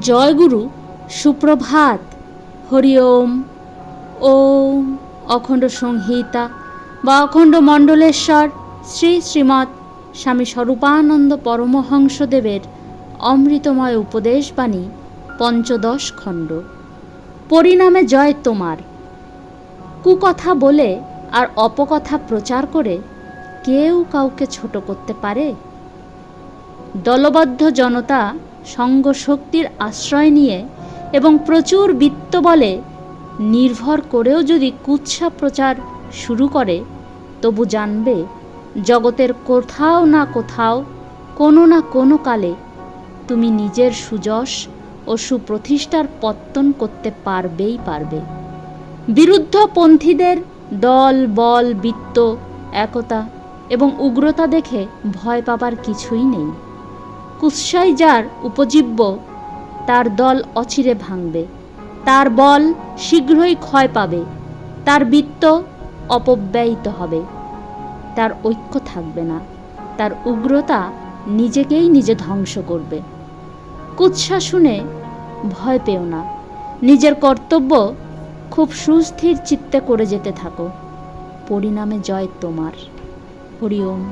জয়গুরু, সুপ্রভাত। হরি ওম। ওম অখণ্ড সংহিতা বা অখণ্ড মণ্ডলেশ্বর শ্রী শ্রীমৎ স্বামী স্বরূপানন্দ পরমহংসদেবের অমৃতময় উপদেশবাণী পঞ্চদশ খণ্ড। পরিণামে জয় তোমার। কুকথা বলে আর অপকথা প্রচার করে কেউ কাউকে ছোট করতে পারে? দলবদ্ধ জনতা সঙ্গ শক্তির আশ্রয় নিয়ে এবং প্রচুর বিত্ত বলে নির্ভর করেও যদি কুৎসা প্রচার শুরু করে, তবু জানবে জগতের কোথাও না কোথাও, কোনো না কোনো কালে তুমি নিজের সুযশ ও সুপ্রতিষ্ঠার পত্তন করতে পারবেই পারবে। বিরুদ্ধপন্থীদের দল, বল, বিত্ত, একতা এবং উগ্রতা দেখে ভয় পাবার কিছুই নেই। কুৎসাই যার উপজীব্য, তার দল অচিরে ভাঙবে। তার বল শীঘ্রই ক্ষয় পাবে। তার বৃত্ত অপব্যয়িত হবে। তার ঐক্য থাকবে না। তার উগ্রতা নিজেকেই নিজে ধ্বংস করবে। কুৎসা শুনে ভয় পেও না। নিজের কর্তব্য খুব সুস্থির চিত্তে করে যেতে থাকো। পরিণামে জয় তোমার। হরি ওম।